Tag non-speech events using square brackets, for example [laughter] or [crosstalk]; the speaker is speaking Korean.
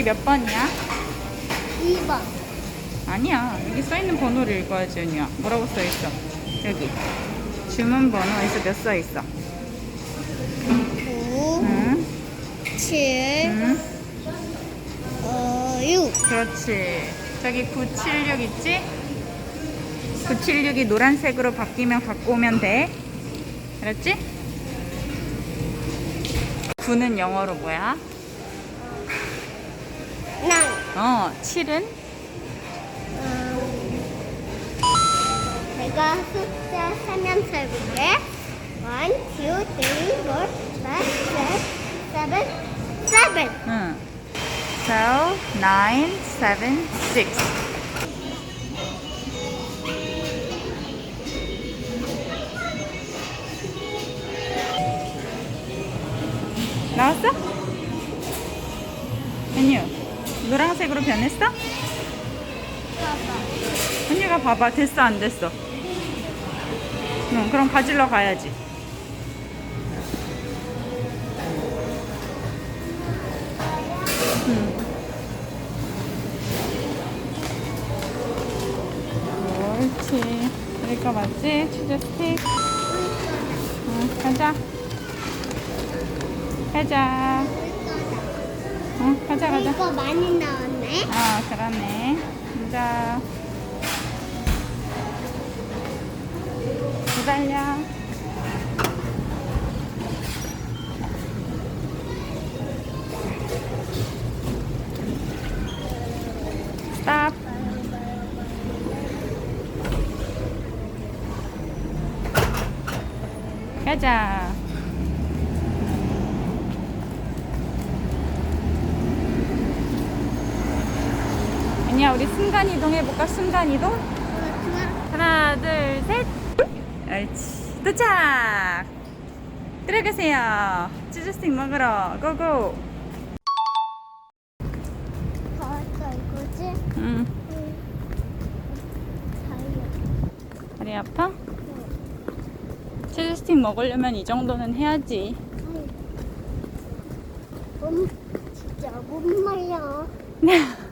우리 몇 번이야? 2번. 아니야. 여기 써있는 번호를 읽어야지, 언니야. 뭐라고 써있어? 여기. 주문 번호에서 몇 써있어? 9, 응? 7, 응? 어, 6. 그렇지. 저기 976 있지? 976이 노란색으로 바뀌면 갖고 오면 돼. 알았지? 9는 영어로 뭐야? 난, 어, 7은? 음, 내가 숫자 세면서 해볼게. 1, 2, 3, 4, 5, 6, 7, 7. 응. So, 9, 7, 6. 나왔어? 현유, 노란색으로 변했어? 현유가 봐봐, 됐어, 안 됐어? 응, 그럼 가지러 가야지. 응. 옳지. 맞지? 치즈 스틱. 응, 가자. 가자. 응, 가자, 가자. 이거 많이 나왔네. 아, 그러네. 가자. 기다려. 스탑. 가자. 아니야, 우리 순간 이동 해볼까? 순간 이동? 하나, 둘, 셋. 옳지. 도착! 들어가세요. 치즈스틱 먹으러. 고고. 봤어, 이거지? 응. 다리 아파? 치즈스틱 먹으려면 이 정도는 해야지. 몸 진짜 못 말려. [laughs]